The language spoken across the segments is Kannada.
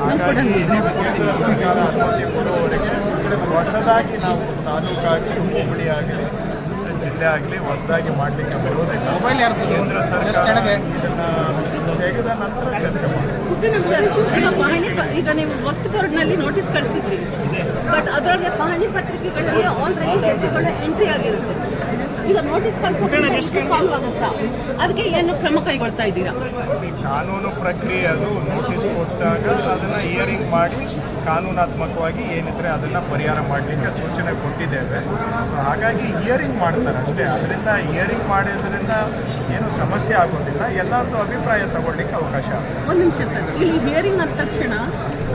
ಹಾಗಾಗಿ ಕೇಂದ್ರ ಸರ್ಕಾರ ಅನುಮತಿ ಕೊಡುವವರೆಗೆ ಹೊಸದಾಗಿ ನಾವು ತಾಲೂಕಾಗಲಿ ಹೋಬಳಿ ಆಗಲಿ ಜಿಲ್ಲೆ ಆಗಲಿ ಹೊಸದಾಗಿ ಮಾಡಲಿಕ್ಕೆ ಬರೋದಿಲ್ಲ ಕೇಂದ್ರ ಸರ್ಕಾರ ಇದನ್ನು ತೆಗೆದ ನಂತರ ಚರ್ಚೆ ಮಾಡಿ ಸರ್, ಈಗ ಪಹಣಿ ಈಗ ನೀವು ವಕ್ತ್ ಬೋರ್ಡ್ನಲ್ಲಿ ನೋಟಿಸ್ ಕಳಿಸಿದ್ರಿ. ಬಟ್ ಅದರೊಳಗೆ ಪಹಣಿ ಪತ್ರಿಕೆಗಳಲ್ಲಿ ಆಲ್ರೆಡಿ ಹೆಸರುಗಳು ಎಂಟ್ರಿ ಆಗಿರುತ್ತೆ. ಈಗ ನೋಟಿಸ್ ಕಳಿಸೋದ್ರಿಂದ ಫಾಲೋ ಆಗುತ್ತಾ ಅದಕ್ಕೆ ಏನು ಕ್ರಮ ಕೈಗೊಳ್ತಾ ಇದ್ದೀರಾ ಈ ಕಾನೂನು ಪ್ರಕ್ರಿಯೆ ಅದು ನೋಟಿಸ್ ಕೊಟ್ಟಾಗ ಅದನ್ನ ಹಿಯರಿಂಗ್ ಮಾಡಿ ಕಾನೂನಾತ್ಮಕವಾಗಿ ಏನಿದ್ರೆ ಅದನ್ನ ಪರಿಹಾರ ಮಾಡಲಿಕ್ಕೆ ಸೂಚನೆ ಕೊಟ್ಟಿದ್ದೇವೆ. ಹಾಗಾಗಿ ಹಿಯರಿಂಗ್ ಮಾಡ್ತಾರೆ ಅಷ್ಟೇ. ಅದರಿಂದ ಹಿಯರಿಂಗ್ ಮಾಡೋದ್ರಿಂದ ಏನು ಸಮಸ್ಯೆ ಆಗೋದಿಲ್ಲ. ಎಲ್ಲರದ್ದು ಅಭಿಪ್ರಾಯ ತಗೊಳ್ಳಿಕ್ಕೆ ಅವಕಾಶ ಆಗುತ್ತೆ. ಒಂದು ನಿಮಿಷ ಸರ್. ಇಲ್ಲಿ ಹಿಯರಿಂಗ್ ಆದ ತಕ್ಷಣ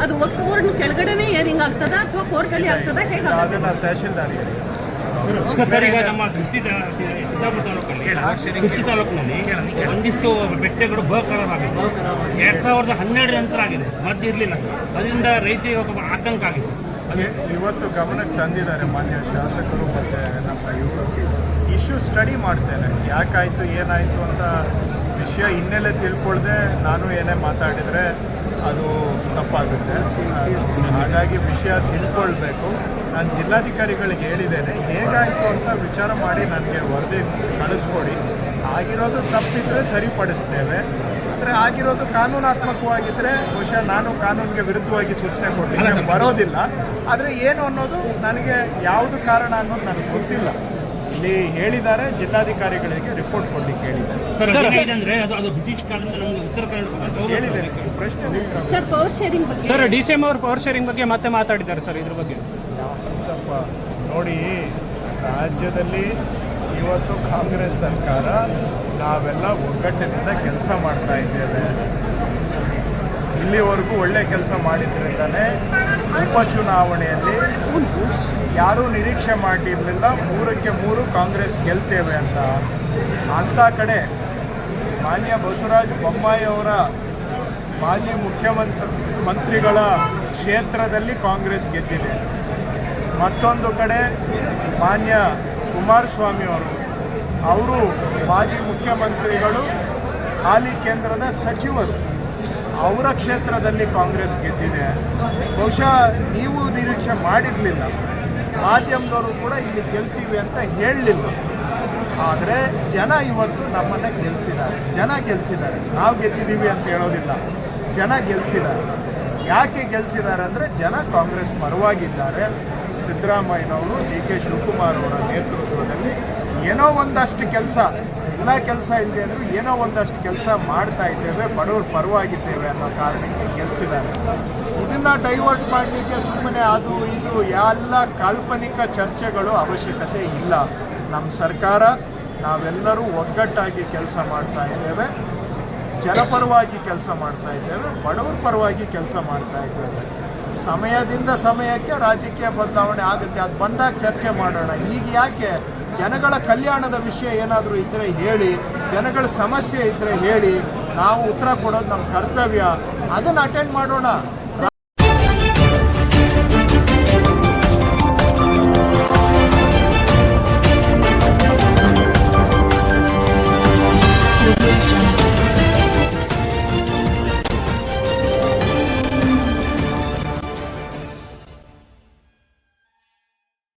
ಅದು ಒಟ್ಟು ಬೋರ್ಡ್ ಕೆಳಗಡೆನೇ ಹಿಯರಿಂಗ್ ಆಗ್ತದಾ ಅಥವಾ ಕೋರ್ಟಲ್ಲಿ ಆಗ್ತದಾ? ಹೇಗೆ ಅದನ್ನ ತಹಶೀಲ್ದಾರ್. ಸರ್ ನಮ್ಮ ಕೃಷಿ ಸಿದ್ದಾಪುರ ತಾಲೂಕಲ್ಲಿ ತಾಲೂಕಿನಲ್ಲಿ ಒಂದಿಷ್ಟು ಬೆಟ್ಟಗಳು ಬಹುಕರವಾಗಿದೆ ಎರಡ್ ಸಾವಿರದ ಹನ್ನೆರಡು ನಂತರ ಆಗಿದೆ. ಮಧ್ಯ ಇರಲಿಲ್ಲ. ಅದರಿಂದ ರೈತರಿಗೆ ಒಬ್ಬ ಆತಂಕ ಆಗಿದೆ ಇವತ್ತು ಗಮನಕ್ಕೆ ತಂದಿದ್ದಾರೆ ಮಾನ್ಯ ಶಾಸಕರು ಮತ್ತು ನಮ್ಮ ಯುವಕರು. ಇಶ್ಯೂ ಸ್ಟಡಿ ಮಾಡ್ತೇನೆ. ಯಾಕಾಯಿತು, ಏನಾಯಿತು ಅಂತ ವಿಷಯ ಹಿನ್ನೆಲೆ ತಿಳ್ಕೊಳ್ದೆ ನಾನು ಏನೇ ಮಾತಾಡಿದರೆ ಅದು ತಪ್ಪಾಗುತ್ತೆ. ಹಾಗಾಗಿ ವಿಷಯ ತಿಳ್ಕೊಳ್ಬೇಕು. ನಾನು ಜಿಲ್ಲಾಧಿಕಾರಿಗಳಿಗೆ ಹೇಳಿದ್ದೇನೆ ಹೇಗಾಯಿತು ಅಂತ ವಿಚಾರ ಮಾಡಿ ನನಗೆ ವರದಿ ಕಳಿಸ್ಕೊಡಿ. ಆಗಿರೋದು ತಪ್ಪಿದ್ರೆ ಸರಿಪಡಿಸ್ತೇವೆ. ಅಂದರೆ ಆಗಿರೋದು ಕಾನೂನಾತ್ಮಕವಾಗಿದ್ದರೆ ಬಹುಶಃ ನಾನು ಕಾನೂನಿಗೆ ವಿರುದ್ಧವಾಗಿ ಸೂಚನೆ ಕೊಟ್ಟಿದ್ದೆ ಬರೋದಿಲ್ಲ. ಆದರೆ ಏನು ಅನ್ನೋದು ನನಗೆ ಯಾವುದು ಕಾರಣ ಅನ್ನೋದು ನನಗೆ ಗೊತ್ತಿಲ್ಲ. ಇಲ್ಲಿ ಹೇಳಿದ್ದಾರೆ ಜಿಲ್ಲಾಧಿಕಾರಿಗಳಿಗೆ ರಿಪೋರ್ಟ್ ಹೇಳಿದ್ದಾರೆ ಸರ್ ಏನಿದೆ ಅಂದ್ರೆ ಅದು ಅದು ಬ್ರಿಟಿಷ್ ಕಾಲದಿಂದ ನಮಗೆ ಉತ್ತರ ಕನ್ನಡ ಹೇಳಿದ್ದೇನೆ ಪ್ರಶ್ನೆ ಸರ್ ಪವರ್ ಶೇರಿಂಗ್ ಬಗ್ಗೆ. ಸರ್ ಡಿ ಸಿ ಎಂ ಅವರು ಪವರ್ ಶೇರಿಂಗ್ ಬಗ್ಗೆ ಮತ್ತೆ ಮಾತಾಡಿದ್ದಾರೆ ಸರ್ ಇದ್ರ ಬಗ್ಗೆ. ನೋಡಿ ರಾಜ್ಯದಲ್ಲಿ ಇವತ್ತು ಕಾಂಗ್ರೆಸ್ ಸರ್ಕಾರ ನಾವೆಲ್ಲ ಒಗ್ಗಟ್ಟಿನಿಂದ ಕೆಲಸ ಮಾಡ್ತಾ ಇದ್ದೇವೆ. ಇಲ್ಲಿವರೆಗೂ ಒಳ್ಳೆ ಕೆಲಸ ಮಾಡಿದ್ರಿಂದನೇ ಉಪಚುನಾವಣೆಯಲ್ಲಿ ಯಾರೂ ನಿರೀಕ್ಷೆ ಮಾಡಿರಲಿಲ್ಲ ಮೂರಕ್ಕೆ ಮೂರು ಕಾಂಗ್ರೆಸ್ ಗೆಲ್ತೇವೆ ಅಂತ. ಅಂಥ ಕಡೆ ಮಾನ್ಯ ಬಸವರಾಜ ಬೊಮ್ಮಾಯಿ ಅವರ ಮಾಜಿ ಮುಖ್ಯಮಂತ್ರಿ ಮಂತ್ರಿಗಳ ಕ್ಷೇತ್ರದಲ್ಲಿ ಕಾಂಗ್ರೆಸ್ ಗೆದ್ದಿದೆ. ಮತ್ತೊಂದು ಕಡೆ ಮಾನ್ಯ ಕುಮಾರಸ್ವಾಮಿ ಅವರು ಅವರು ಮಾಜಿ ಮುಖ್ಯಮಂತ್ರಿಗಳು, ಹಾಲಿ ಕೇಂದ್ರದ ಸಚಿವರು, ಅವರ ಕ್ಷೇತ್ರದಲ್ಲಿ ಕಾಂಗ್ರೆಸ್ ಗೆದ್ದಿದೆ. ಬಹುಶಃ ನೀವು ನಿರೀಕ್ಷೆ ಮಾಡಿರಲಿಲ್ಲ. ಮಾಧ್ಯಮದವರು ಕೂಡ ಇಲ್ಲಿ ಗೆಲ್ತೀವಿ ಅಂತ ಹೇಳಲಿಲ್ಲ. ಆದರೆ ಜನ ಇವತ್ತು ನಮ್ಮನ್ನು ಗೆಲ್ಲಿಸಿದ್ದಾರೆ ಜನ ಗೆಲ್ಲಿಸಿದ್ದಾರೆ ನಾವು ಗೆದ್ದಿದ್ದೀವಿ ಅಂತ ಹೇಳೋದಿಲ್ಲ. ಜನ ಗೆಲ್ಲಿಸಿದ್ದಾರೆ ಯಾಕೆ ಗೆಲ್ಲಿಸಿದ್ದಾರೆ ಅಂದರೆ ಜನ ಕಾಂಗ್ರೆಸ್ ಪರವಾಗಿದ್ದಾರೆ. ಸಿದ್ದರಾಮಯ್ಯನವರು ಡಿ ಕೆ ಶಿವಕುಮಾರ್ ಅವರ ನೇತೃತ್ವದಲ್ಲಿ ಏನೋ ಒಂದಷ್ಟು ಕೆಲಸ, ಎಲ್ಲ ಕೆಲಸ ಇಲ್ಲದೆ ಅಂದರೂ ಏನೋ ಒಂದಷ್ಟು ಕೆಲಸ ಮಾಡ್ತಾ ಇದ್ದೇವೆ. ಬಡವ್ರ ಪರವಾಗಿದ್ದೇವೆ ಅನ್ನೋ ಕಾರಣಕ್ಕೆ ಗೆಲ್ಸಿದ್ದಾರೆ. ಇದನ್ನು ಡೈವರ್ಟ್ ಮಾಡಲಿಕ್ಕೆ ಸುಮ್ಮನೆ ಅದು ಇದು ಎಲ್ಲ ಕಾಲ್ಪನಿಕ ಚರ್ಚೆಗಳು ಅವಶ್ಯಕತೆ ಇಲ್ಲ. ನಮ್ಮ ಸರ್ಕಾರ, ನಾವೆಲ್ಲರೂ ಒಗ್ಗಟ್ಟಾಗಿ ಕೆಲಸ ಮಾಡ್ತಾ ಇದ್ದೇವೆ. ಜನಪರವಾಗಿ ಕೆಲಸ ಮಾಡ್ತಾ ಇದ್ದೇವೆ. ಬಡವರ ಪರವಾಗಿ ಕೆಲಸ ಮಾಡ್ತಾ ಇದ್ದೇವೆ. ಸಮಯದಿಂದ ಸಮಯಕ್ಕೆ ರಾಜಕೀಯ ಬದಲಾವಣೆ ಆಗುತ್ತೆ. ಅದು ಬಂದಾಗ ಚರ್ಚೆ ಮಾಡೋಣ. ಈಗ ಯಾಕೆ? ಜನಗಳ ಕಲ್ಯಾಣದ ವಿಷಯ ಏನಾದರೂ ಇದ್ದರೆ ಹೇಳಿ, ಜನಗಳ ಸಮಸ್ಯೆ ಇದ್ದರೆ ಹೇಳಿ ನಾವು ಉತ್ತರ ಕೊಡೋದು ನಮ್ಮ ಕರ್ತವ್ಯ. ಅದನ್ನು ಅಟೆಂಡ್ ಮಾಡೋಣ.